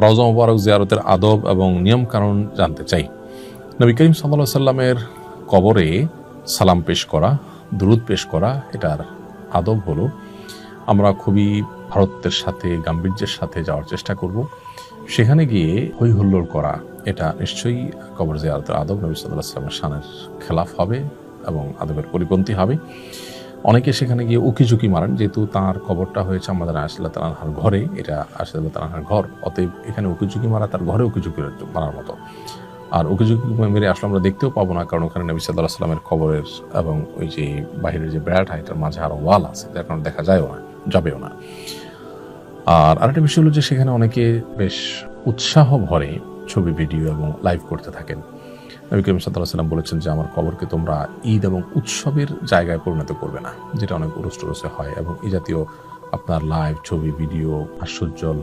রওজা মুবারক জিয়ারতের আদব এবং নিয়ম কানুন জানতে চাই। নবী করিম সাল্লা সাল্লামের কবরে সালাম পেশ করা দ্রুত পেশ করা, এটার আদব হলো, আমরা খুবই ভারতের সাথে, গাম্ভীর্যের সাথে যাওয়ার চেষ্টা করব। সেখানে গিয়ে হই হুল্লোড় করা, এটা নিশ্চয়ই কবর জিয়ারতের আদব। নবী সাল্লাহ সাল্লামের শানের খেলাফ হবে এবং আদবের পরিপন্থী হবে। অনেকে সেখানে গিয়ে উকি উকিঝুঁকি মারেন, যেহেতু তার কবরটা হয়েছে আমাদের আশিল্লাহ তালাহার ঘরে। এটা আশিল্লাহ তালাহার ঘর, অতএব এখানে উকিঝুঁকি মারা তার ঘরে উকি উকিঝুঁকি মারার মতো। আর উকিঝুঁকি মেরে আসলে আমরা দেখতেও পাবো না, কারণ ওখানে নবী সাল্লাহ সাল্লামের কবরের এবং ওই যে বাহিরের যে বেড়াটা, এটার মাঝে আরও ওয়াল আছে, যার কারণে দেখা যায়ও না, যাবেও না। আর আরেকটা বিষয় হলো যে সেখানে অনেকে বেশ উৎসাহ ভরে ছবি, ভিডিও এবং লাইভ করতে থাকেন। নবী করিম সাল্লাহ সাল্লাম বলেছেন যে, আমার কবরকে তোমরা ঈদ এবং উৎসবের জায়গায় পরিণত করবে না। যেটা অনেক উরস টুরসে হয় এবং এই জাতীয় আপনার লাইভ ছবি, ভিডিও হাস্যোজ্জ্বল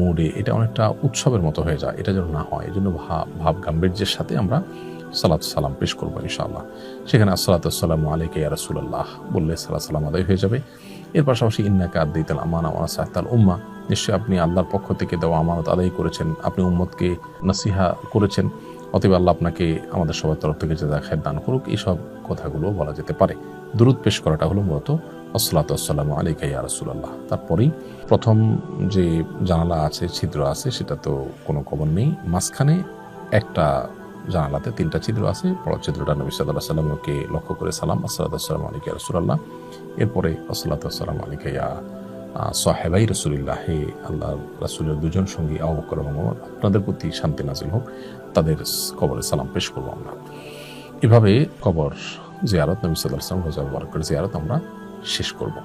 মুডে এটা অনেকটা উৎসবের মতো হয়ে যায়। এটা যেন না হয় এই জন্য ভাব ভাব গাম্ভীর্যের সাথে আমরা সালাত সালাম পেশ করব ইনশাআল্লাহ। সেখানে আসসালাত সালাম আলাইকে রাসুল্লাহ বললে সালাত সালাম আদায় হয়ে যাবে। এর পাশাপাশি ইন্নাকা আদিতাল আমান আমার সাহতাল উম্মা, নিশ্চয়ই আপনি আল্লাহর পক্ষ থেকে দেওয়া আমানত আদায় করেছেন, আপনি উম্মতকে নাসিহা করেছেন। অতএব আল্লাহ আপনাকে আমাদের সবার তরফ থেকে যে খায় দান করুক। এইসব কথাগুলো বলা যেতে পারে। দূরত পেশ করাটা হলো মূলত, আসসালাত আসসালাম আলাইকা ইয়া রাসুলাল্লাহ। তারপরেই প্রথম যে জানালা আছে, ছিদ্র আছে, সেটা তো কোনো খবর নেই। মাঝখানে একটা জানালাতে তিনটা ছিদ্র আছে। বড় ছিদ্রটা নবী সাল্লাহ সাল্লামকে লক্ষ্য করে সালাম আসসালাম আলিকা রসুল্লাহ এরপরে, আসসালাত আসসালাম আলিকা ইয়া সাহেবাই রসুলিল্লাহ আল্লাহ রাসুলের দুজন সঙ্গী আবকর মোহাম্মদ আপনাদের প্রতি শান্তি নাজিল হোক, তাদের কবরে সালাম পেশ করব আমরা। এভাবে কবর জিয়ারত, নবী সাল্লাহ সাল্লাম রোজা বরকর জিয়ারত আমরা শেষ করব।